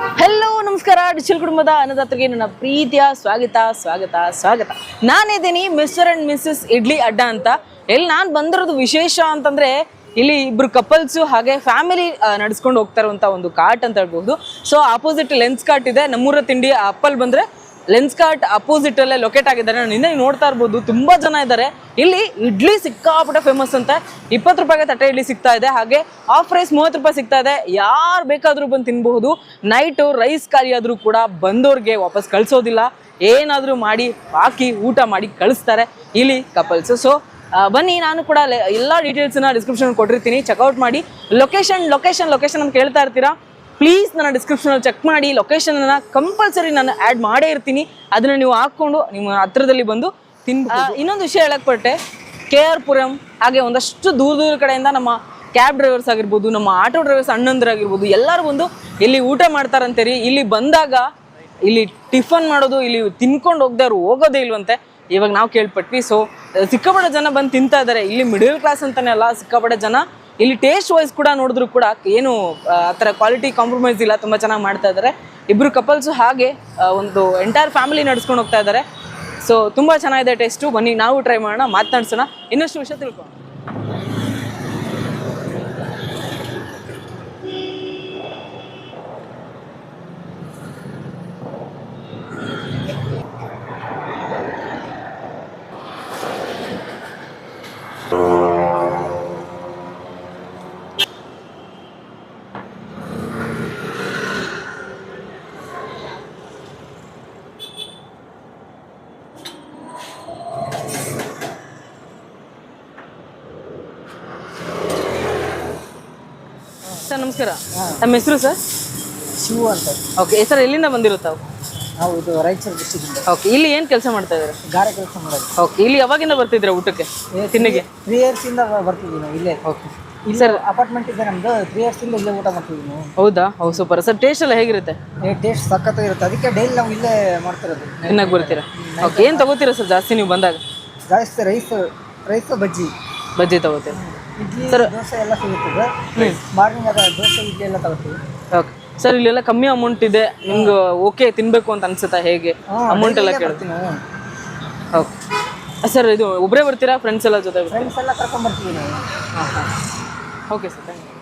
Hello ನಮಸ್ಕಾರ. Digital ಕುಟುಂಬದ ಅನ್ನದಾತರಿಗೆ ನನ್ನ ಪ್ರೀತಿಯ ಸ್ವಾಗತ ಸ್ವಾಗತ ಸ್ವಾಗತ. ನಾನಿದ್ದೀನಿ ಮಿಸ್ಟರ್ ಅಂಡ್ ಮಿಸ್ಸಸ್ ಇಡ್ಲಿ ಅಡ್ಡ ಅಂತ. ಎಲ್ಲಿ ನಾನು ಬಂದಿರೋದು ವಿಶೇಷ ಅಂತಂದ್ರೆ ಇಲ್ಲಿ ಇಬ್ರು ಕಪಲ್ಸು ಹಾಗೆ ಫ್ಯಾಮಿಲಿ ನಡೆಸ್ಕೊಂಡು ಹೋಗ್ತಾ ಇರುವಂಥ ಒಂದು ಕಾರ್ಟ್ ಅಂತ ಹೇಳ್ಬೋದು ಸೊ ಆಪೋಸಿಟ್ ಲೆನ್ಸ್ ಕಾರ್ಟ್ ಇದೆ. ನಮ್ಮೂರ ತಿಂಡಿ ಅಪ್ಪಲ್ ಬಂದ್ರೆ ಲೆನ್ಸ್ ಕಾರ್ಟ್ ಅಪೋಸಿಟ್ ಅಲ್ಲೇ ಲೊಕೇಟ್ ಆಗಿದ್ದಾರೆ. ನಾನು ಇನ್ನೂ ನೋಡ್ತಾ ಇರ್ಬೋದು, ತುಂಬಾ ಜನ ಇದ್ದಾರೆ. ಇಲ್ಲಿ ಇಡ್ಲಿ ಸಿಕ್ಕಾಪಟ್ಟೆ ಫೇಮಸ್ ಅಂತ. ಇಪ್ಪತ್ತು ರೂಪಾಯಿಗೆ ತಟ್ಟೆ ಇಡ್ಲಿ ಸಿಗ್ತಾ ಇದೆ. ಹಾಗೆ ಆಫ್ ರೈಸ್ ಮೂವತ್ತು ರೂಪಾಯಿ ಸಿಗ್ತಾ ಇದೆ. ಯಾರು ಬೇಕಾದರೂ ಬಂದು ತಿನ್ಬಹುದು. ನೈಟು ರೈಸ್ ಖಾಲಿ ಆದ್ರೂ ಕೂಡ ಬಂದವ್ರಿಗೆ ವಾಪಸ್ ಕಳಿಸೋದಿಲ್ಲ. ಏನಾದರೂ ಮಾಡಿ, ಹಾಕಿ, ಊಟ ಮಾಡಿ ಕಳಿಸ್ತಾರೆ ಇಲ್ಲಿ ಕಪಲ್ಸ್ ಸೊ ಬನ್ನಿ, ನಾನು ಕೂಡ ಎಲ್ಲ ಡೀಟೇಲ್ಸ್ನ ಡಿಸ್ಕ್ರಿಪ್ಷನ್ ಕೊಟ್ಟಿರ್ತೀನಿ. ಚೆಕ್ಔಟ್ ಮಾಡಿ. ಲೊಕೇಶನ್ ಲೊಕೇಶನ್ ಲೊಕೇಶನ್ ಅಂತ ಕೇಳ್ತಾ ಇರ್ತೀರಾ? ಪ್ಲೀಸ್ ನನ್ನ ಡಿಸ್ಕ್ರಿಪ್ಷನಲ್ಲಿ ಚೆಕ್ ಮಾಡಿ ಲೊಕೇಶನನ್ನು ಕಂಪಲ್ಸರಿ ನಾನು ಆ್ಯಡ್ ಮಾಡೇ ಇರ್ತೀನಿ. ಅದನ್ನು ನೀವು ಹಾಕ್ಕೊಂಡು ನಿಮ್ಮ ಹತ್ರದಲ್ಲಿ ಬಂದು ತಿನ್ಬೋದು ಇನ್ನೊಂದು ವಿಷಯ ಹೇಳಕ್ ಪಟ್ಟೆ ಕೆ ಆರ್ ಪುರಂ, ಹಾಗೆ ಒಂದಷ್ಟು ದೂರ ದೂರ ಕಡೆಯಿಂದ ನಮ್ಮ ಕ್ಯಾಬ್ ಡ್ರೈವರ್ಸ್ ಆಗಿರ್ಬೋದು, ನಮ್ಮ ಆಟೋ ಡ್ರೈವರ್ಸ್ ಅಣ್ಣಂದ್ರಾಗಿರ್ಬೋದು, ಎಲ್ಲರೂ ಬಂದು ಇಲ್ಲಿ ಊಟ ಮಾಡ್ತಾರಂತೆ ರೀ. ಇಲ್ಲಿ ಬಂದಾಗ ಇಲ್ಲಿ ಟಿಫನ್ ಮಾಡೋದು, ಇಲ್ಲಿ ತಿನ್ಕೊಂಡು ಹೋಗ್ದವ್ರು ಹೋಗೋದೇ ಇಲ್ವಂತೆ. ಇವಾಗ ನಾವು ಕೇಳ್ಪಟ್ವಿ. ಸೊ ಸಿಕ್ಕಾಪಟ್ಟೆ ಜನ ಬಂದು ತಿಂತಾ ಇದ್ದಾರೆ ಇಲ್ಲಿ ಮಿಡಲ್ ಕ್ಲಾಸ್ ಅಂತಲೇ ಅಲ್ಲ, ಸಿಕ್ಕಾಪಟ್ಟೆ ಜನ ಇಲ್ಲಿ ಟೇಸ್ಟ್ ವೈಸ್ ಕೂಡ ನೋಡಿದ್ರು ಕೂಡ ಏನು, ಆ ಥರ ಕ್ವಾಲಿಟಿ ಕಾಂಪ್ರಮೈಸ್ ಇಲ್ಲ, ತುಂಬ ಚೆನ್ನಾಗಿ ಮಾಡ್ತಾ ಇದ್ದಾರೆ ಇಬ್ರು ಕಪಲ್ಸ್ ಹಾಗೆ ಒಂದು ಎಂಟೈರ್ ಫ್ಯಾಮಿಲಿ ನಡ್ಸ್ಕೊಂಡು ಹೋಗ್ತಾ ಇದ್ದಾರೆ ಸೊ ತುಂಬ ಚೆನ್ನಾಗಿದೆ ಟೇಸ್ಟು ಬನ್ನಿ, ನಾವು ಟ್ರೈ ಮಾಡೋಣ, ಮಾತನಾಡ್ಸೋಣ. ಇನ್ನಷ್ಟು ವಿಷಯ ತಿಳ್ಕೊಳ್ಳೋಣ ಸರ್ ನಮಸ್ಕಾರ. ನಮ್ಮ ಹೆಸರು ಸರ್? ಶಿವು ಅಂತ. ಓಕೆ ಸರ್ ಎಲ್ಲಿಂದ ಬಂದಿರುತ್ತಾವು ನಾವು ಇದು ರಾಯಚೂರು ಡಿಸ್ಟಿಕ್ಕಿಂದ ಓಕೆ ಇಲ್ಲಿ ಏನು ಕೆಲಸ ಮಾಡ್ತಾ ಇದ್ದಾರೆ? ಗಾರೆ ಕೆಲಸ ಮಾಡೋದು. ಓಕೆ ಇಲ್ಲಿ ಯಾವಾಗಿಂದ ಬರ್ತಿದ್ರೆ ಊಟಕ್ಕೆ? ತಿನ್ನಿಗೆ? ತ್ರೀ ಇಯರ್ಸಿಂದ ಬರ್ತಿದ್ದೀವಿ ನಾವು ಇಲ್ಲೇ. ಓಕೆ ಇಲ್ಲಿ ಸರ್ ಅಪಾರ್ಟ್ಮೆಂಟ್ ಇದೆ ನಮ್ದು. ತ್ರೀ ಇಯರ್ಸಿಂದ ಇಲ್ಲೇ ಊಟ ಮಾಡ್ತಿದ್ದೀವಿ ನಾವು. ಹೌದಾ? ಹೌದು ಸೂಪರ್ ಸರ್ ಟೇಸ್ಟ್ ಎಲ್ಲ ಹೇಗಿರುತ್ತೆ? ಟೇಸ್ಟ್ ಸಖತ್ತಾಗಿರುತ್ತೆ ಅದಕ್ಕೆ ಡೈಲಿ ನಾವು ಇಲ್ಲೇ ಮಾಡ್ತಿರೋದು. ಚೆನ್ನಾಗಿ ಬರ್ತೀರಾ? ಓಕೆ ಏನು ತಗೋತೀರಾ ಸರ್ ಜಾಸ್ತಿ ನೀವು ಬಂದಾಗ? ಜಾಸ್ತಿ ರೈಸ್ ರೈಸ್ ಬಜ್ಜಿ. ಬಜ್ಜಿ ತಗೋತೀರಾ? ಇಡ್ಲಿ ದೋಸೆ ಎಲ್ಲ ಸಿಗುತ್ತದೆ. ಮಾರ್ನಿಂಗ್ ಅದ ದೋಸೆ ಇಡ್ಲಿ ಎಲ್ಲ ತಗೋತೀವಿ ಓಕೆ. ಸರ್ ಇಲ್ಲೆಲ್ಲ ಕಮ್ಮಿ ಅಮೌಂಟ್ ಇದೆ. ನಿಮ್ಗೆ ಓಕೆ ತಿನ್ಬೇಕು ಅಂತ ಅನ್ಸುತ್ತಾ ಹೇಗೆ? ಅಮೌಂಟ್ ಎಲ್ಲ ಕೇಳ್ತೀನಿ ಓಕೆ. ಸರ್ ಇದು ಒಬ್ಬರೇ ಬರ್ತೀರಾ ಫ್ರೆಂಡ್ಸ್ ಎಲ್ಲ ಜೊತೆ ಬರ್ತೀರಾ? ಫ್ರೆಂಡ್ಸ್ ಎಲ್ಲ ಕರ್ಕೊಂಡ್ ಬರ್ತೀವಿ ನಾವು. ಹಾಂ ಹಾಂ ಓಕೆ ಸರ್ ಥ್ಯಾಂಕ್ ಯು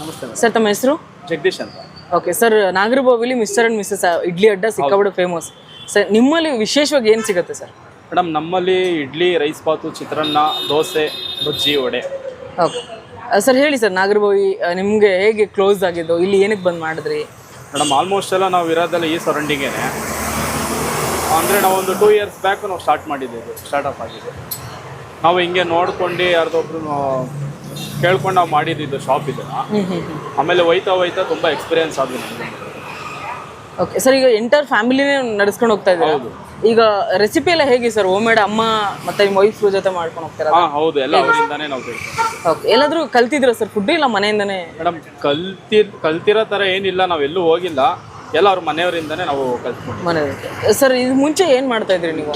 ನಮಸ್ತೆ. ಸರ್ ತಮ್ಮ ಹೆಸರು? ಜಗದೀಶ್ ಅಂತ. Okay sir ನಾಗರಬಾವಿಲಿ mister and missus Idli Adda ಸಿಕ್ಕಾಬಿಡು famous sir ನಿಮ್ಮಲ್ಲಿ ವಿಶೇಷವಾಗಿ ಏನು ಸಿಗುತ್ತೆ ಸರ್? ಮೇಡಮ್ ನಮ್ಮಲ್ಲಿ ಇಡ್ಲಿ ರೈಸ್ ಬಾತು ಚಿತ್ರಾನ್ನ ದೋಸೆ ಬಜ್ಜಿ ವಡೆ. ಓಕೆ. ಸರ್ ಹೇಳಿ ಸರ್ ನಾಗರಬಾವಿ ನಿಮಗೆ ಹೇಗೆ ಕ್ಲೋಸ್ ಆಗಿದ್ದು ಇಲ್ಲಿ ಏನಕ್ಕೆ ಬಂದು ಮಾಡಿದ್ರಿ? ಮೇಡಮ್ ಆಲ್ಮೋಸ್ಟ್ ಎಲ್ಲ ನಾವು ಇರೋದೆಲ್ಲ ಈ ಸರೌಂಡಿಂಗೇನೆ ಅಂದರೆ ನಾವೊಂದು ಒಂದು ಟೂ ಇಯರ್ಸ್ ಬ್ಯಾಕ್ ನಾವು ಸ್ಟಾರ್ಟ್ ಮಾಡಿದ್ದೀವಿ ಸ್ಟಾರ್ಟಪ್ ಅಪ್ ಆಗಿದೆ. ನಾವು ಹಿಂಗೆ ನೋಡ್ಕೊಂಡು ಯಾರ್ದೊಬ್ರು ಕೇಳ್ಕೊಂಡು ನಾವು ಮಾಡಿದ್ದು ಶಾಪ್ ಇದನ್ನು. ಆಮೇಲೆ ಹೋಯ್ತಾ ಹೋಯ್ತಾ ತುಂಬ ಎಕ್ಸ್ಪೀರಿಯನ್ಸ್ ಆದ್ವಿ ನಮಗೆ. ಓಕೆ ಸರ್ ಈಗ ಎಂಟರ್ ಫ್ಯಾಮಿಲಿನೇ ನಡೆಸ್ಕೊಂಡು ಹೋಗ್ತಾ ಇದ್ದೀರಾ? ಈಗ ರೆಸಿಪಿ ಎಲ್ಲ ಹೇಗೆ ಸರ್ ಓಮ್ ಮೇಡ್ ಅಮ್ಮ ಮತ್ತೆ ನಿಮ್ಮ ವೈಫ್ ಜೊತೆ ಮಾಡ್ಕೊಂಡು ಹೋಗ್ತಾರೆ? ಹಾಂ ಹೌದು ಎಲ್ಲ ಅವರಿಂದಾನೇ ನಾವು ಓಕೆ ಎಲ್ಲಾದರೂ ಕಲ್ತಿದ್ರ ಸರ್ ಫುಡ್ ಇಲ್ಲ ಮನೆಯಿಂದನೇ? ಮೇಡಮ್ ಕಲ್ತಿ ಕಲ್ತಿರೋ ಥರ ಏನಿಲ್ಲ ನಾವು ಎಲ್ಲೂ ಹೋಗಿಲ್ಲ. ಎಲ್ಲ ಅವ್ರ ಮನೆಯವರಿಂದನೇ ನಾವು ಕಲ್ತ್ಕೊಂಡು ಮನೆ ಸರ್ ಇದು ಮುಂಚೆ ಏನು ಮಾಡ್ತಾ ಇದ್ರಿ ನೀವು?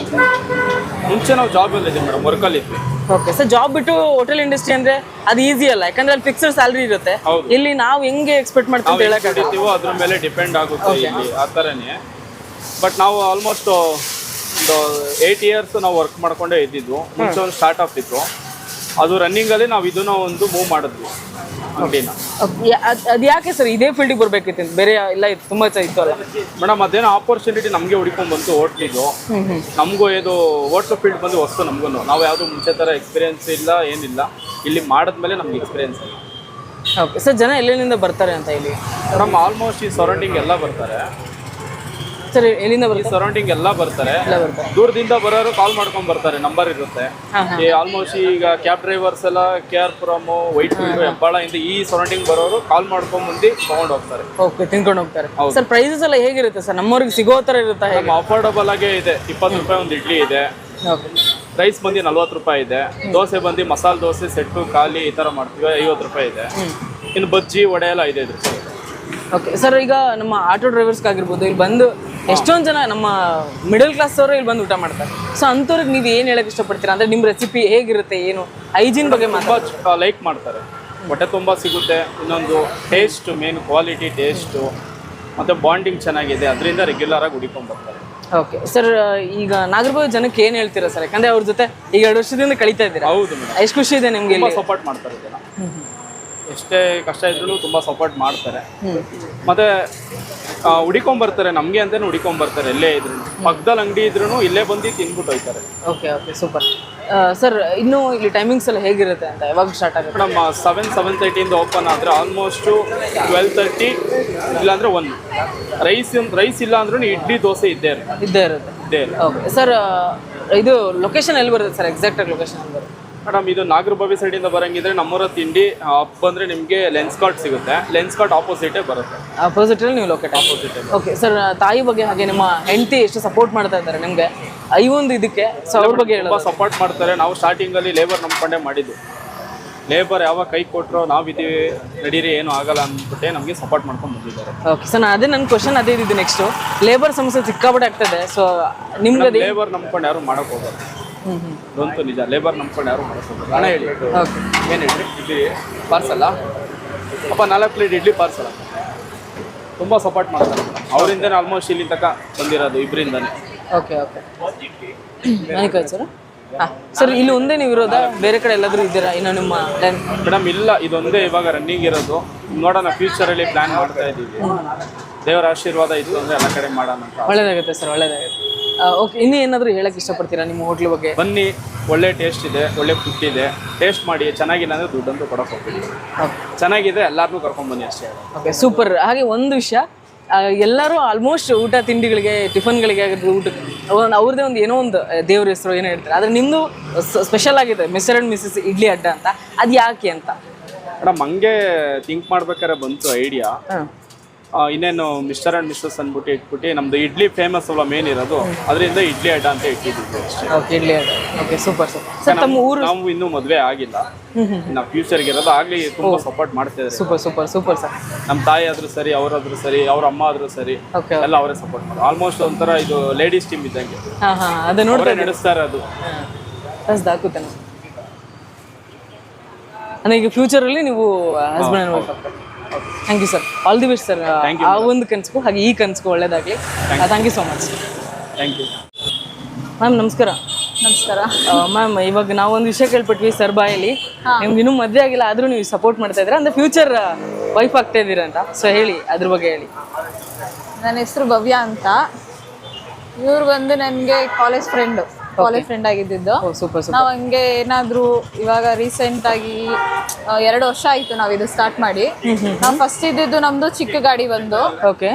ಮುಂಚೆ ನಾವು ಜಾಬ್ ಇದ್ದೀವಿ ಮೇಡಮ್ ವರ್ಕಲ್ಲಿ ಇದ್ವಿ ಓಕೆ ಸರ್ ಜಾಬ್ ಬಿಟ್ಟು ಹೋಟೆಲ್ ಇಂಡಸ್ಟ್ರಿ ಅಂದ್ರೆ ಅದು ಈಸಿ ಅಲ್ಲ. ಯಾಕಂದ್ರೆ ಅಲ್ಲಿ ಫಿಕ್ಸ್ಡ್ ಸ್ಯಾಲರಿ ಇರುತ್ತೆ. ಇಲ್ಲಿ ನಾವು ಹೆಂಗೆ ಎಕ್ಸ್ಪೆಕ್ಟ್ ಮಾಡ್ತೀವಿ ಹೇಳಕ್ ಹಿಡಿತೀವೋ ಅದ್ರ ಮೇಲೆ ಡಿಪೆಂಡ್ ಆಗುತ್ತೆ ಇಲ್ಲಿ ಆ ಥರನೇ. ಬಟ್ ನಾವು ಆಲ್ಮೋಸ್ಟ್ ಒಂದು ಏಯ್ಟ್ ಇಯರ್ಸ್ ನಾವು ವರ್ಕ್ ಮಾಡ್ಕೊಂಡೇ ಇದ್ದಿದ್ದು. ಮುಂಚೆ ಒಂದು ಸ್ಟಾರ್ಟ್ ಅಪ್ ಇತ್ತು. ಅದು ರನ್ನಿಂಗಲ್ಲಿ ನಾವು ಇದನ್ನ ಒಂದು ಮೂವ್ ಮಾಡಿದ್ವಿ. ಅದು ಯಾಕೆ ಸರ್ ಇದೇ ಫೀಲ್ಡಿಗೆ ಬರ್ಬೇಕಿತ್ತು? ಬೇರೆ ಇಲ್ಲ ಇತ್ತು ತುಂಬಾ ಚ ಇತ್ತು ಅಲ್ಲ? ಮೇಡಮ್ ಅದೇನೋ ಆಪರ್ಚುನಿಟಿ ನಮಗೆ ಹುಡ್ಕೊಂಡ್ ಬಂತು ಹೋಟ್ಲಿದು ನಮಗೂ ಇದು ಹೋಟ್ಲು ಫೀಲ್ಡ್ ಬಂದು ಹೊಸ್ತು ನಮ್ಗೂ ನಾವು ಯಾವುದು ಮುಂಚೆ ಥರ ಎಕ್ಸ್ಪೀರಿಯನ್ಸ್ ಇಲ್ಲ ಏನಿಲ್ಲ. ಇಲ್ಲಿ ಮಾಡಿದ್ಮೇಲೆ ನಮ್ಗೆ ಎಕ್ಸ್ಪೀರಿಯನ್ಸ್ ಇಲ್ಲ. ಓಕೆ ಸರ್ ಜನ ಎಲ್ಲೆಲ್ಲಿಂದ ಬರ್ತಾರೆ ಅಂತ ಇಲ್ಲಿ ಮೇಡಮ್ ಆಲ್ಮೋಸ್ಟ್ ಈ ಸರೌಂಡಿಂಗ್ ಎಲ್ಲ ಬರ್ತಾರೆ. ಸರ್ ಎಲ್ಲಿಂದ ಬರ್ತಾರೆ? ಸರೌಂಡಿಂಗ್ ಎಲ್ಲ ಬರ್ತಾರೆ. ಎಲ್ಲ ಬರ್ತಾರೆ. ದೂರದಿಂದ ಬರೋರು ಕಾಲ್ ಮಾಡ್ಕೊಂಡ್ ಬರ್ತಾರೆ ನಂಬರ್ ಇರುತ್ತೆ. ಈ ಆಲ್ಮೋಸ್ಟ್ ಈಗ ಕ್ಯಾಬ್ ಡ್ರೈವರ್ಸ್ ಎಲ್ಲ K R Puram Whitefield Hebbal ಇಂದ ಈ ಸರೌಂಡಿಂಗ್ ಬರೋರು ಕಾಲ್ ಮಾಡ್ಕೊಂಡ್ ಮುಂದೆ ತಗೊಂಡ್ ಹೋಗ್ತಾರೆ. ಓಕೆ ತಿನ್ಕೊಂಡು ಹೋಗ್ತಾರೆ. ಸರ್ ಪ್ರೈಸಸ್ ಎಲ್ಲ ಹೇಗಿರುತ್ತೆ ಸರ್ ನಮ್ಮವ್ರಿಗೆ ಸಿಗೋ ತರ ಇರುತ್ತೆ ಅಫೋರ್ಡಬಲ್ ಆಗೇ ಇದೆ. ಇಪ್ಪತ್ತು ರೂಪಾಯಿ ಒಂದು ಇಡ್ಲಿ ಇದೆ. ರೈಸ್ ಬಂದು ನಲ್ವತ್ತು ರೂಪಾಯಿ ಇದೆ. ದೋಸೆ ಬಂದು ಮಸಾಲೆ ದೋಸೆ ಸೆಟ್ಟು ಖಾಲಿ ಈ ಥರ ಮಾಡ್ತೀವಿ. ಐವತ್ತು ರೂಪಾಯಿ ಇದೆ. ಇನ್ನು ಬಜ್ಜಿ ವಡೆ ಎಲ್ಲ ಇದೆ ಇದು ಓಕೆ ಸರ್ ಈಗ ನಮ್ಮ ಆಟೋ ಡ್ರೈವರ್ಸ್ಗಾಗಿರ್ಬೋದು ಇಲ್ಲಿ ಬಂದು ಎಷ್ಟೊಂದು ಜನ ನಮ್ಮ ಮಿಡಲ್ ಕ್ಲಾಸ್ ಅವರು ಇಲ್ಲಿ ಬಂದು ಊಟ ಮಾಡ್ತಾರೆ. ಸೊ ಅಂಥವ್ರಿಗೆ ನೀವು ಏನು ಹೇಳಕ್ ಇಷ್ಟಪಡ್ತೀರಾ? ಅಂದ್ರೆ ನಿಮ್ಮ ರೆಸಿಪಿ ಹೇಗಿರುತ್ತೆ ಏನು? ಹೈಜೀನ್ ಬಗ್ಗೆ ತುಂಬ ಲೈಕ್ ಮಾಡ್ತಾರೆ. ಹೊಟ್ಟೆ ತುಂಬ ಸಿಗುತ್ತೆ ಇನ್ನೊಂದು ಟೇಸ್ಟ್ ಮೇನ್ ಕ್ವಾಲಿಟಿ ಟೇಸ್ಟು ಮತ್ತು ಬಾಂಡಿಂಗ್ ಚೆನ್ನಾಗಿದೆ ಅದರಿಂದ ರೆಗ್ಯುಲರಾಗಿ ಹುಡಿಕೊಂಡು ಬರ್ತಾರೆ. ಓಕೆ ಸರ್ ಈಗ ನಾಗರಬಾವಿ ಜನಕ್ಕೆ ಏನು ಹೇಳ್ತೀರಾ ಸರ್ ಯಾಕಂದ್ರೆ ಅವ್ರ ಜೊತೆ ಈಗ ಎರಡು ವರ್ಷದಿಂದ ಕಳೀತಾ ಇದ್ದೀರಾ? ಹೌದು ಮೇಡಮ್ ಎಷ್ಟು ಖುಷಿ ಇದೆ ನಿಮಗೆ ಸಪೋರ್ಟ್ ಮಾಡ್ತಾರೆ ಜನ. ಎಷ್ಟೇ ಕಷ್ಟ ಇದ್ರೂ ತುಂಬ ಸಪೋರ್ಟ್ ಮಾಡ್ತಾರೆ. ಮತ್ತೆ ಹುಡಿಕೊಂಡ್ ಬರ್ತಾರೆ ನಮಗೆ ಅಂತಾನೆ ಹುಡಿಕೊಂಡ್ ಬರ್ತಾರೆ ಎಲ್ಲೇ ಇದ್ರು ಪಕ್ಕದಲ್ಲಿ ಅಂಗಡಿ ಇದ್ರು ಇಲ್ಲೇ ಬಂದು ತಿನ್ಬಿಟ್ಟು ಹೋಯ್ತಾರೆ. ಓಕೆ ಓಕೆ ಸೂಪರ್ ಸರ್ ಇನ್ನು ಇಲ್ಲಿ ಟೈಮಿಂಗ್ಸ್ ಎಲ್ಲ ಹೇಗಿರುತ್ತೆ ಅಂತ ಯಾವಾಗ ಸ್ಟಾರ್ಟ್ ಆಗುತ್ತೆ? ಮೇಡಮ್ ಸೆವೆನ್ ಸೆವೆನ್ ತರ್ಟಿಯಿಂದ ಓಪನ್ ಆದರೆ ಆಲ್ಮೋಸ್ಟು ಟ್ವೆಲ್ ತರ್ಟಿ ಇಲ್ಲಾಂದರೆ ಒನ್ ರೈಸ್ ರೈಸ್ ಇಲ್ಲ ಅಂದ್ರೂ ಇಡ್ಲಿ ದೋಸೆ ಇದ್ದೇ ಇರುತ್ತೆ. ಇದ್ದೇ ಇರುತ್ತೆ. ಇದ್ದೇ ಇರುತ್ತೆ. ಓಕೆ ಸರ್ ಇದು ಲೊಕೇಶನ್ ಎಲ್ಲಿ ಬರುತ್ತೆ ಸರ್ ಎಕ್ಸಾಕ್ಟಾಗಿ ಲೊಕೇಶನ್ ಎಲ್ಲಿ ಬರುತ್ತೆ? ಮೇಡಮ್ ಇದು ನಾಗರಬಾವಿ ಸೈಡಿಂದ ಬರಂಗಿದ್ರೆ ನಮ್ಮೂರ ತಿಂಡಿ ಅಪ್ ಬಂದರೆ ನಿಮಗೆ ಲೆನ್ಸ್ ಕಾರ್ಟ್ ಸಿಗುತ್ತೆ. ಲೆನ್ಸ್ ಕಾರ್ಟ್ ಆಪೋಸಿಟೇ ಬರುತ್ತೆ. ಅಪೋಸಿಟಲ್ಲಿ ನೀವು ಲೊಕೇಟ್ ಆಪೋಸಿಟ್ ಓಕೆ ಸರ್ ತಾಯಿ ಬಗ್ಗೆ ಹಾಗೆ ನಿಮ್ಮ ಹೆಂಡತಿ ಎಷ್ಟು ಸಪೋರ್ಟ್ ಮಾಡ್ತಾ ಇದ್ದಾರೆ ನಿಮಗೆ? ಈ ಒಂದು ಇದಕ್ಕೆ ಸೊ ಅವ್ರ ಬಗ್ಗೆ ತುಂಬ ಸಪೋರ್ಟ್ ಮಾಡ್ತಾರೆ. ನಾವು ಸ್ಟಾರ್ಟಿಂಗಲ್ಲಿ ಲೇಬರ್ ನಂಬ್ಕೊಂಡೇ ಮಾಡಿದ್ದು ಲೇಬರ್ ಯಾವಾಗ ಕೈ ಕೊಟ್ಟರು ನಾವಿದ್ದೀವಿ ನಡೀರಿ ಏನು ಆಗಲ್ಲ ಅಂದ್ಬಿಟ್ಟೆ ನಮಗೆ ಸಪೋರ್ಟ್ ಮಾಡ್ಕೊಂಡು ಬಂದಿದ್ದಾರೆ. ಓಕೆ ಸರ್ ಅದೇ ನನ್ನ ಕ್ವಶನ್ ಅದೇ ಇದ್ದು ನೆಕ್ಸ್ಟು ಲೇಬರ್ ಸಮಸ್ಯೆ ಸಿಕ್ಕಾಪಟ್ಟೆ ಆಗ್ತದೆ ಸೊ ನಿಮ್ಗೆ ಲೇಬರ್ ನಂಬ್ಕೊಂಡು ಯಾರು ಮಾಡೋಕ್ಕೆ ಹೋಗೋದು ಇದಂತೂ ನಿಜ. ಲೇಬರ್ ನಂಬ್ಕೊಂಡು ಯಾರು ಹಣ ಹೇಳಿ ಏನು ಹೇಳಿ ಇಡ್ಲಿ. ಪಾರ್ಸಲ್ಲ ಅಪ್ಪ ನಾಲ್ಕು ಪ್ಲೇಟ್ ಇಡ್ಲಿ ಪಾರ್ಸಲ್ ತುಂಬ ಸಪೋರ್ಟ್ ಮಾಡ್ತಾರೆ. ಅವರಿಂದನೇ ಆಲ್ಮೋಸ್ಟ್ ಇಲ್ಲಿ ತನಕ ಬಂದಿರೋದು ಇಬ್ಬರಿಂದನೇ ಓಕೆ ಓಕೆ ನನಗೆ ಸರ್ ಹಾಂ. ಸರ್ ಇಲ್ಲಿ ಒಂದೇ ನೀವು ಇರೋದಾ? ಬೇರೆ ಕಡೆ ಎಲ್ಲಾದರೂ ಇದ್ದೀರಾ? ಇನ್ನು ನಿಮ್ಮ ಪ್ಲ್ಯಾನ್ ಮೇಡಮ್ ಇಲ್ಲ. ಇದೊಂದೇ ಇವಾಗ ರನ್ನಿಂಗ್ ಇರೋದು. ನೋಡೋಣ ಫ್ಯೂಚರಲ್ಲಿ ಪ್ಲ್ಯಾನ್ ಮಾಡ್ತಾ ಇದ್ದೀವಿ. ದೇವರ ಆಶೀರ್ವಾದ ಇತ್ತು ಅಂದರೆ ಎಲ್ಲ ಕಡೆ ಮಾಡೋಣ ಅಂತ ಒಳ್ಳೇದಾಗುತ್ತೆ ಸರ್ ಒಳ್ಳೇದಾಗುತ್ತೆ. ಓಕೆ ಇನ್ನೂ ಏನಾದರೂ ಹೇಳಕ್ಕೆ ಇಷ್ಟಪಡ್ತೀರಾ ನಿಮ್ಮ ಹೋಟ್ಲ್ ಬಗ್ಗೆ? ಬನ್ನಿ ಒಳ್ಳೆ ಟೇಸ್ಟ್ ಇದೆ ಒಳ್ಳೆ ಫುಡ್ ಇದೆ. ಟೇಸ್ಟ್ ಮಾಡಿ ಚೆನ್ನಾಗಿಲ್ಲ ಅಂದರೆ ದುಡ್ಡಂತೂ ಕೊಡೋಕೆ ಹೋಗ್ತೀವಿ ಚೆನ್ನಾಗಿದೆ ಎಲ್ಲರನ್ನೂ ಕರ್ಕೊಂಡ್ಬನ್ನಿ ಅಷ್ಟೇ. ಓಕೆ ಸೂಪರ್ ಹಾಗೆ ಒಂದು ವಿಷಯ ಎಲ್ಲರೂ ಆಲ್ಮೋಸ್ಟ್ ಊಟ ತಿಂಡಿಗಳಿಗೆ ಟಿಫನ್ಗಳಿಗೆ ಆಗಿರ್ಬೋದು ಊಟಕ್ಕೆ ಒಂದು ಅವ್ರದ್ದೇ ಒಂದು ಏನೋ ಒಂದು ದೇವ್ರ ಹೆಸರು ಏನೋ ಹೇಳ್ತಾರೆ. ಆದರೆ ನಿಮ್ಮದು ಸ್ಪೆಷಲ್ ಆಗಿದೆ ಮಿಸ್ಟರ್ ಆ್ಯಂಡ್ ಮಿಸ್ಸಸ್ ಇಡ್ಲಿ ಅಡ್ಡ ಅಂತ. ಅದು ಯಾಕೆ ಅಂತ? ಮೇಡಮ್ ಹಂಗೆ ಥಿಂಕ್ ಮಾಡ್ಬೇಕಾದ್ರೆ ಬಂತು ಐಡಿಯಾ ಇನ್ನೇನು ಮಿಸ್ಟರ್ ಆ್ಯಂಡ್ ಮಿಸ್ಟರ್ಸ್ ಅಂದ್ಬಿಟ್ಟು ಇಟ್ಬಿಟ್ಟು ನಮ್ದು ಇಡ್ಲಿ ಫೇಮಸ್ ಅಲ್ಲ ಮೇನ್ ಇರೋದು. ಅದರಿಂದ ಇಡ್ಲಿ ಅಡ್ಡ ಅಂತ ಇಟ್ಟಿದ್ದೀವಿ ಅಷ್ಟೇ. ಓಕೆ ಇಡ್ಲಿ ಅಡ್ಡ. ಓಕೆ ಸೂಪರ್ ಸರ್ ಸರ್ ತಮ್ಮ ಊರು? ನಾವು ಇನ್ನೂ ಮದುವೆ ಆಗಿಲ್ಲ. ನಾವು ಫ್ಯೂಚರ್ಗೆ ಇರೋದು. ಆಗಲಿ ತುಂಬಾ ಸಪೋರ್ಟ್ ಮಾಡ್ತಿದ್ದಾರೆ ಸೂಪರ್ ಸೂಪರ್ ಸೂಪರ್ ಸರ್ ನಮ್ಮ ತಾಯಿ ಆದ್ರೂ ಸರಿ ಅವರಾದ್ರೂ ಸರಿ ಅವ್ರ ಅಮ್ಮ ಆದ್ರೂ ಸರಿ ಓಕೆ ಎಲ್ಲ ಅವರೇ ಸಪೋರ್ಟ್ ಮಾಡೋದು. ಆಲ್ಮೋಸ್ಟ್ ಒಂಥರ ಇದು ಲೇಡೀಸ್ ಟೀಮ್ ಇದ್ದಂಗೆ. ಹಾಂ ಹಾಂ ಅದು ನೋಡ್ತಾರೆ ನಡೆಸ್ತಾ ಇರೋದು. ಈಗ ಫ್ಯೂಚರಲ್ಲಿ ನೀವು ಹಸ್ಬೆಂಡ್ ಆಗ್ತಾರೆ. Thank you sir all the best sir ಆ ಒಂದು ಕನಸಿಗೂ ಹಾಗೆ ಈ ಕನಸಿಗೂ ಒಳ್ಳೇದಾಗಲಿ. Thank you so much thank you ma'am ನಮಸ್ಕಾರ. ನಮಸ್ಕಾರ. ಮ್ಯಾಮ್ ಇವಾಗ ನಾವು ಒಂದು ವಿಷಯ ಕೇಳ್ಪಟ್ವಿ ಸರ್ ಬಾಯಲ್ಲಿ. ನಿಮ್ಗೆ ಇನ್ನೂ ಮದುವೆ ಆಗಿಲ್ಲ ಆದರೂ ನೀವು ಸಪೋರ್ಟ್ ಮಾಡ್ತಾ ಇದ್ದೀರಾ? ಅಂದರೆ ಫ್ಯೂಚರ್ ವೈಫ್ ಆಗ್ತಾ ಇದ್ದೀರಾ ಅಂತ? ಸೊ ಹೇಳಿ ಅದ್ರ ಬಗ್ಗೆ ಹೇಳಿ. ನನ್ನ ಹೆಸರು ಭವ್ಯ ಅಂತ. ಇವ್ರು ಬಂದು ನನಗೆ ಕಾಲೇಜ್ ಫ್ರೆಂಡ್ ಕಾಲೇಜ್ ಫ್ರೆಂಡ್ ಆಗಿದ್ದಿದ್ದು. ಓ ಸೂಪರ್ ಸೂಪರ್ ನಾವು ಹಂಗೆ ಏನಾದ್ರು ಇವಾಗ ರೀಸೆಂಟ್ ಆಗಿ ಎರಡು ವರ್ಷ ಆಯ್ತು ನಾವು ಇದು ಸ್ಟಾರ್ಟ್ ಮಾಡಿ. ನಾವು ಫಸ್ಟ್ ಇದ್ದಿದ್ದು ನಮ್ದು ಚಿಕ್ಕ ಗಾಡಿ ಬಂದು. ಓಕೆ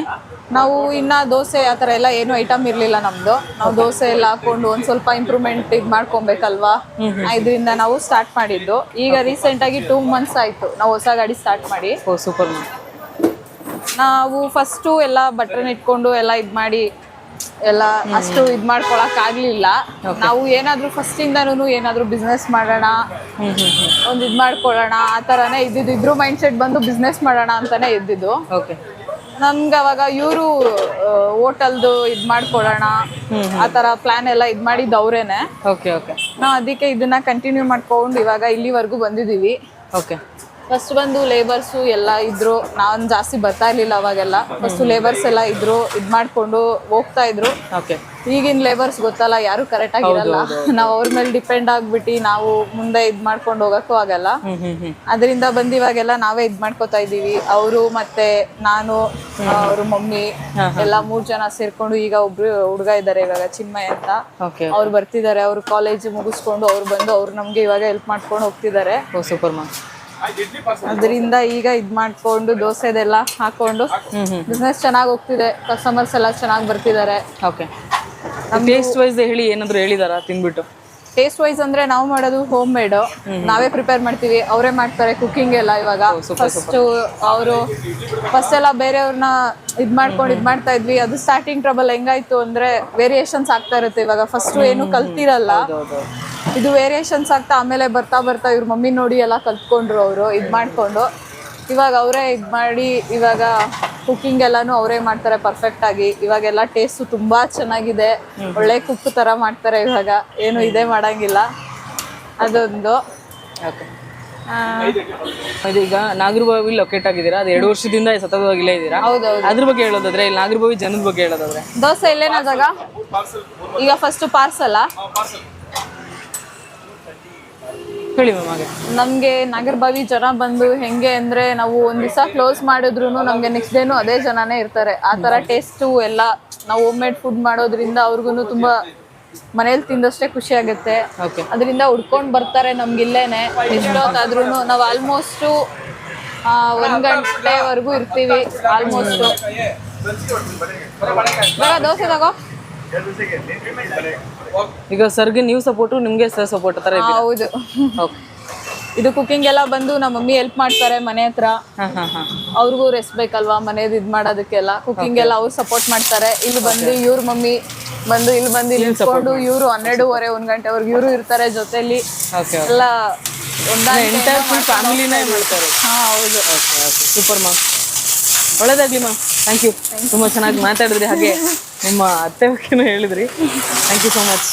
ನಾವು ಇನ್ನ ದೋಸೆ ಆ ಥರ ಎಲ್ಲ ಏನು ಐಟಮ್ ಇರಲಿಲ್ಲ ನಮ್ದು. ನಾವು ದೋಸೆ ಎಲ್ಲ ಹಾಕೊಂಡು ಒಂದ್ ಸ್ವಲ್ಪ ಇಂಪ್ರೂವ್ಮೆಂಟ್ ಇದ್ ಮಾಡ್ಕೊಬೇಕಲ್ವಾ? ಇದರಿಂದ ನಾವು ಸ್ಟಾರ್ಟ್ ಮಾಡಿದ್ದು. ಈಗ ರೀಸೆಂಟ್ ಆಗಿ ಟೂ ಮಂತ್ಸ್ ಆಯ್ತು ನಾವು ಹೊಸ ಗಾಡಿ ಸ್ಟಾರ್ಟ್ ಮಾಡಿ. ಸೂಪರ್ ನಾವು ಫಸ್ಟು ಎಲ್ಲ ಬಟನ್ ಇಟ್ಕೊಂಡು ಎಲ್ಲ ಇದು ಮಾಡಿ ಎಲ್ಲ ಅಷ್ಟು ಇದ್ ಮಾಡ್ಕೊಳಕ್ ಆಗ್ಲಿಲ್ಲ. ನಾವು ಏನಾದ್ರೂ ಫಸ್ಟ್ ಇಂದಾನು ಏನಾದ್ರೂ ಬಿಸ್ನೆಸ್ ಮಾಡೋಣ ಒಂದ್ ಇದ್ ಮಾಡ್ಕೊಳ್ಳೋಣ ಆ ತರಾನೇ ಇದ್ರು ಮೈಂಡ್ ಸೆಟ್ ಬಂದು ಬಿಸ್ನೆಸ್ ಮಾಡೋಣ ಅಂತಾನೆ ಇದ್ದಿದ್ದು. ನಮ್ಗೆ ಅವಾಗ ಇವರು ಹೋಟೆಲ್ದು ಇದ್ ಮಾಡ್ಕೊಳ್ಳೋಣ ಆ ತರ ಪ್ಲಾನ್ ಎಲ್ಲ ಇದ್ ಮಾಡಿದ್ ಅವ್ರೇನೆ. ನಾವು ಅದಕ್ಕೆ ಇದನ್ನ ಕಂಟಿನ್ಯೂ ಮಾಡ್ಕೊಂಡು ಇವಾಗ ಇಲ್ಲಿವರೆಗೂ ಬಂದಿದೀವಿ ಓಕೆ ಫಸ್ಟ್ ಬಂದು ಲೇಬರ್ಸು ಎಲ್ಲ ಇದ್ರು. ನಾನು ಜಾಸ್ತಿ ಬರ್ತಾ ಇರ್ಲಿಲ್ಲ ಅವಾಗೆಲ್ಲ. ಫಸ್ಟ್ ಲೇಬರ್ಸ್ ಎಲ್ಲ ಇದ್ರು ಇದ್ ಮಾಡ್ಕೊಂಡು ಹೋಗ್ತಾ ಇದ್ರು. ಓಕೆ ಈಗಿನ ಲೇಬರ್ಸ್ ಗೊತ್ತಲ್ಲ ಯಾರು ಕರೆಕ್ಟ್ ಆಗಿರಲ್ಲ ನಾವು ಅವ್ರ ಮೇಲೆ ಡಿಪೆಂಡ್ ಆಗ್ಬಿಟ್ಟು ನಾವು ಮುಂದೆ ಇದ್ ಮಾಡ್ಕೊಂಡು ಹೋಗಕ್ಕೂ ಆಗಲ್ಲ. ಅದರಿಂದ ಬಂದು ಇವಾಗೆಲ್ಲ ನಾವೇ ಇದ್ ಮಾಡ್ಕೋತಾ ಇದೀವಿ ಅವರು ಮತ್ತೆ ನಾನು ಅವ್ರ ಮಮ್ಮಿ ಎಲ್ಲ ಮೂರ್ ಜನ ಸೇರ್ಕೊಂಡು ಈಗ ಒಬ್ರು ಹುಡುಗ ಇದ್ದಾರೆ ಇವಾಗ ಚಿನ್ಮಯ ಅಂತ. ಅವ್ರು ಬರ್ತಿದ್ದಾರೆ ಅವ್ರು ಕಾಲೇಜ್ ಮುಗಿಸ್ಕೊಂಡು ಅವ್ರು ಬಂದು ಅವ್ರು ನಮ್ಗೆ ಇವಾಗ ಹೆಲ್ಪ್ ಮಾಡ್ಕೊಂಡು ಹೋಗ್ತಿದ್ದಾರೆ ಸೂಪರ್ ಅದರಿಂದ ಈಗ ಇದ್ ಮಾಡ್ಕೊಂಡು ದೋಸೆದೆಲ್ಲ ಹಾಕೊಂಡು ಬಿಸ್ನೆಸ್ ಚೆನ್ನಾಗಿ ಹೋಗ್ತಿದೆ. ಕಸ್ಟಮರ್ಸ್ ಎಲ್ಲ ಚೆನ್ನಾಗಿ ಬರ್ತಿದ್ದಾರೆ. ಓಕೆ ಟೇಸ್ಟ್ ವೈಸ್ ಹೇಳಿ ಏನಾದ್ರು ಹೇಳಿದಾರಾ ತಿನ್ಬಿಟ್ಟು ಟೇಸ್ಟ್ ವೈಸ್ ಅಂದ್ರೆ ನಾವು ಮಾಡೋದು ಹೋಮ್. ಮೇಡ್ ನಾವೇ ಪ್ರಿಪೇರ್ ಮಾಡ್ತೀವಿ ಅವರೇ ಮಾಡ್ತಾರೆ ಕುಕಿಂಗ್ ಎಲ್ಲ ಇವಾಗ. ಫಸ್ಟ್ ಅವರು ಫಸ್ಟ್ ಎಲ್ಲ ಬೇರೆಯವ್ರನ್ನ ಇದ್ ಮಾಡ್ಕೊಂಡು ಇದ್ ಮಾಡ್ತಾ ಇದ್ವಿ. ಅದು ಸ್ಟಾರ್ಟಿಂಗ್ ಟ್ರಬಲ್ ಹೆಂಗಾಯ್ತು ಅಂದ್ರೆ ವೇರಿಯೇಷನ್ಸ್ ಆಗ್ತಾ ಇರುತ್ತೆ ಇವಾಗ. ಫಸ್ಟ್ ಏನು ಕಲ್ತಿರಲ್ಲ. ಇದು ವೇರಿಯೇಷನ್ಸ್ ಆಗ್ತಾ ಆಮೇಲೆ ಬರ್ತಾ ಬರ್ತಾ ಇವ್ರ ಮಮ್ಮಿ ನೋಡಿ ಎಲ್ಲ ಕಲ್ತ್ಕೊಂಡ್ರು ಅವರು ಇದು ಮಾಡಿಕೊಂಡು. ಇವಾಗ ಅವರೇ ಇದು ಮಾಡಿ ಇವಾಗ ಕುಕ್ಕಿಂಗ್ ಎಲ್ಲಾನು ಅವರೇ ಮಾಡ್ತಾರೆ ಪರ್ಫೆಕ್ಟ್ ಆಗಿ. ಇವಾಗೆಲ್ಲ ಟೇಸ್ಟ್ ತುಂಬಾ ಚೆನ್ನಾಗಿದೆ. ಒಳ್ಳೆ ಕುಕ್ ತರ ಮಾಡ್ತಾರೆ ಇವಾಗ. ಏನು ಇದೇ ಮಾಡಂಗಿಲ್ಲ. ಅದೊಂದು. ಓಕೆ ಇದೀಗ ನಾಗರಬಾವಿ ಲೊಕೇಟ್ ಆಗಿದ್ದೀರಾ? ಅದು ಎರಡು ವರ್ಷದಿಂದ ಸತತವಾಗಿ ಇಲ್ಲೇ ಇದ್ದೀರಾ? ಹೌದೌದು. ಅದ್ರ ಬಗ್ಗೆ ಹೇಳೋದಾದ್ರೆ ಇಲ್ಲಿ ನಾಗರಬಾವಿ ಜನದ ಬಗ್ಗೆ ಹೇಳೋದಾದ್ರೆ. ದೋಸೆ ಇಲ್ಲೇನಾದಾಗ ಜಾಗ? ಈಗ ಫಸ್ಟ್ ಪಾರ್ಸಲ್ ಹೇಳಿ ಮ್ಯಾಮ್ ಹಾಗೆ. ನಮ್ಗೆ ನಾಗರಬಾವಿ ಜನ ಬಂದು ಹೆಂಗೆ ಅಂದ್ರೆ ನಾವು ಒಂದ್ ದಿವಸ ಕ್ಲೋಸ್ ಮಾಡಿದ್ರು ನಮ್ಗೆ ನೆಕ್ಸ್ಟ್ ಡೇನು ಅದೇ ಜನನೇ ಇರ್ತಾರೆ. ಆ ತರ ಟೇಸ್ಟು ಎಲ್ಲ ನಾವು ಹೋಮ್ ಮೇಡ್ ಫುಡ್ ಮಾಡೋದ್ರಿಂದ ಅವ್ರಿಗೂ ತುಂಬಾ ಮನೇಲಿ ತಿಂದಷ್ಟೇ ಖುಷಿ ಆಗುತ್ತೆ. ಅದರಿಂದ ಉಡ್ಕೊಂಡ್ ಬರ್ತಾರೆ ನಮ್ಗೆ ಇಲ್ಲೇನೆ ಎಷ್ಟೊತ್ತಾದ್ರೂ ನಾವು ಆಲ್ಮೋಸ್ಟ್ ಒಂದ್ ಗಂಟೆವರೆಗೂ ಇರ್ತೀವಿ ಆಲ್ಮೋಸ್ಟ್ ದೋಸೆ ತಗೋ. ಈಗ ಸರ್ಗೆ ನೀವು ಸಪೋರ್ಟ್ ನಿಮಗೆ ಸರ್ ಸಪೋರ್ಟ್ ಥರ ಹಾ, ಹೌದು. ಇದು ಕುಕಿಂಗ್ ಎಲ್ಲ ಬಂದು ನಮ್ಮ ಮಮ್ಮಿ ಹೆಲ್ಪ್ ಮಾಡ್ತಾರೆ ಮನೆ ಹತ್ರ. ಅವ್ರಿಗೂ ರೆಸ್ಟ್ ಬೇಕಲ್ವಾ ಮನೇದು ಇದ್ ಮಾಡೋದಕ್ಕೆಲ್ಲ? ಕುಕಿಂಗ್ ಎಲ್ಲ ಅವ್ರು ಸಪೋರ್ಟ್ ಮಾಡ್ತಾರೆ. ಇಲ್ಲಿ ಬಂದು ಇವ್ರ ಮಮ್ಮಿ ಬಂದು ಇಲ್ಲಿ ಬಂದು ಇಲ್ಲಿ ನಿಂತ್ಕೊಂಡು ಇವ್ರು ಹನ್ನೆರಡೂವರೆ ಒಂದ್ ಗಂಟೆವರೆಗೆ ಇವರು ಇರ್ತಾರೆ ಜೊತೆಲಿ. ಎಲ್ಲ ಫ್ಯಾಮಿಲಿನೇ ಮಾಡ್ತಾರೆ. ಹಾ ಹೌದು. ಸೂಪರ್ ಮಾ ಒಳ್ಳೇದಾಗ್ಲಿ ಮಾ ಥ್ಯಾಂಕ್ ಯು ತುಂಬಾ ಚೆನ್ನಾಗಿ ಮಾತಾಡಿದ್ರಿ ಹಾಗೆ. ನಿಮ್ಮ ಅತ್ತೆ ಬಗ್ಗೆನೂ ಹೇಳಿದ್ರಿ. Thank you so much